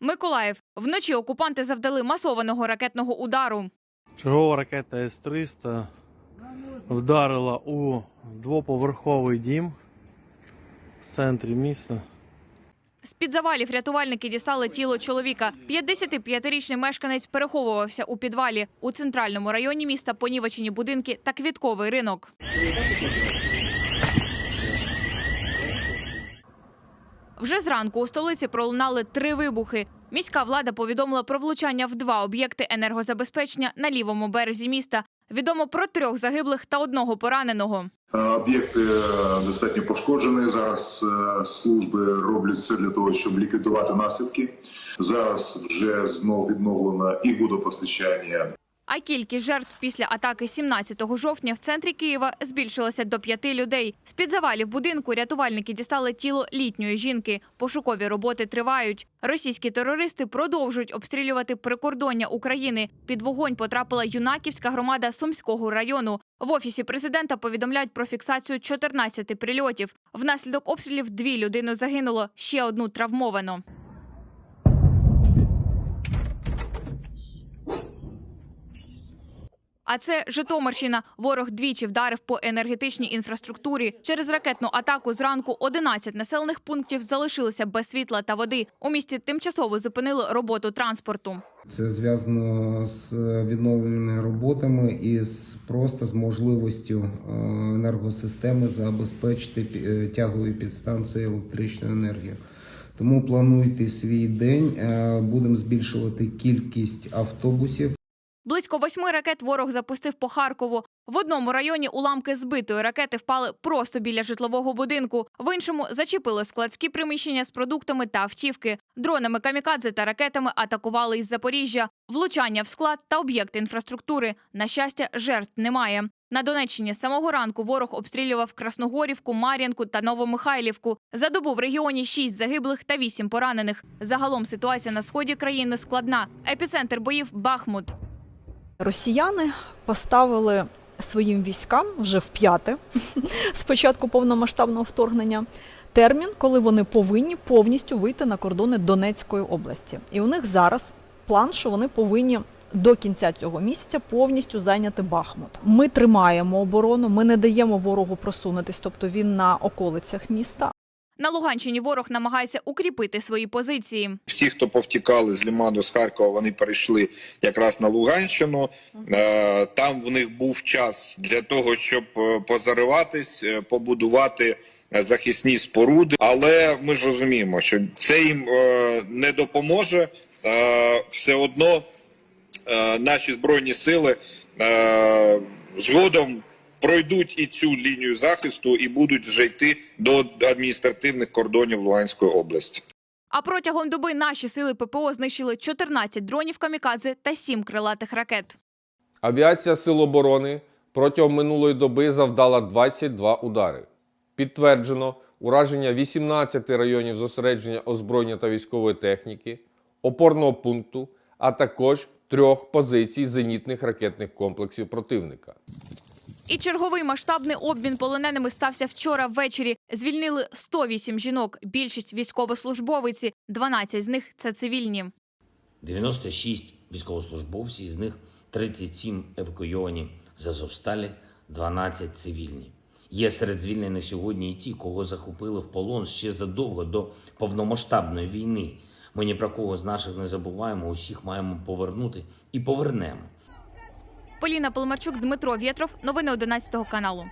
Миколаїв. Вночі окупанти завдали масованого ракетного удару. Чергова ракета С-300 вдарила у двоповерховий дім в центрі міста. З-під завалів рятувальники дістали тіло чоловіка. 55-річний мешканець переховувався у підвалі. У центральному районі міста понівечені будинки та квітковий ринок. Вже зранку у столиці пролунали три вибухи. Міська влада повідомила про влучання в два об'єкти енергозабезпечення на лівому березі міста. Відомо про трьох загиблих та одного пораненого. Е, Об'єкти е, достатньо пошкоджені. Зараз е, служби роблять все для того, щоб ліквідувати наслідки. Зараз вже знов відновлено і водопостачання, А кількість жертв після атаки 17 жовтня в центрі Києва збільшилася до п'яти людей. З під завалів будинку рятувальники дістали тіло літньої жінки. Пошукові роботи тривають. Російські терористи продовжують обстрілювати прикордоння України. Під вогонь потрапила юнаківська громада Сумського району. В офісі президента повідомляють про фіксацію 14 прильотів. Внаслідок обстрілів дві людини загинуло, ще одну травмовано. А це Житомирщина. Ворог двічі вдарив по енергетичній інфраструктурі. Через ракетну атаку зранку 11 населених пунктів залишилися без світла та води. У місті тимчасово зупинили роботу транспорту. Це зв'язано з відновленими роботами і з просто з можливістю е, енергосистеми забезпечити е, тягові підстанції електричної енергії. Тому плануйте свій день. е, Будемо збільшувати кількість автобусів. Близько восьми ракет ворог запустив по Харкову. В одному районі уламки збитої ракети впали просто біля житлового будинку. В іншому зачепили складські приміщення з продуктами та автівки. Дронами камікадзе та ракетами атакували із Запоріжжя. Влучання в склад та об'єкти інфраструктури. На щастя, жертв немає. На Донеччині з самого ранку ворог обстрілював Красногорівку, Мар'янку та Новомихайлівку. За добу в регіоні шість загиблих та вісім поранених. Загалом ситуація на сході країни складна. Епіцентр боїв Бахмут. Росіяни поставили своїм військам вже в п'яте з початку повномасштабного вторгнення термін, коли вони повинні повністю вийти на кордони Донецької області. І у них зараз план, що вони повинні до кінця цього місяця повністю зайняти Бахмут. Ми тримаємо оборону, ми не даємо ворогу просунутись, тобто він на околицях міста. На Луганщині ворог намагається укріпити свої позиції. Всі, хто повтікали з Ліману з Харкова, вони перейшли якраз на Луганщину. Е, Там в них був час для того, щоб е, позариватись, е, побудувати захисні споруди. Але ми ж розуміємо, що це їм не допоможе. Все одно наші збройні сили згодом пройдуть і цю лінію захисту і будуть вже йти до адміністративних кордонів Луганської області. А протягом доби наші сили ППО знищили 14 дронів камікадзе та 7 крилатих ракет. Авіація Сил оборони протягом минулої доби завдала 22 удари. Підтверджено ураження 18 районів зосередження озброєння та військової техніки, опорного пункту, а також трьох позицій зенітних ракетних комплексів противника. І черговий масштабний обмін полоненими стався вчора ввечері. Звільнили 108 жінок. Більшість військовослужбовиці, 12 з них це цивільні. 96 військовослужбовців, з них 37 евакуйовані з Азовсталі, 12 цивільні. Є серед звільнених сьогодні і ті, кого захопили в полон ще задовго до повномасштабної війни. Ми ні про кого з наших не забуваємо, усіх маємо повернути і повернемо. Поліна Полмарчук, Дмитро Вєтров. Новини 11 каналу.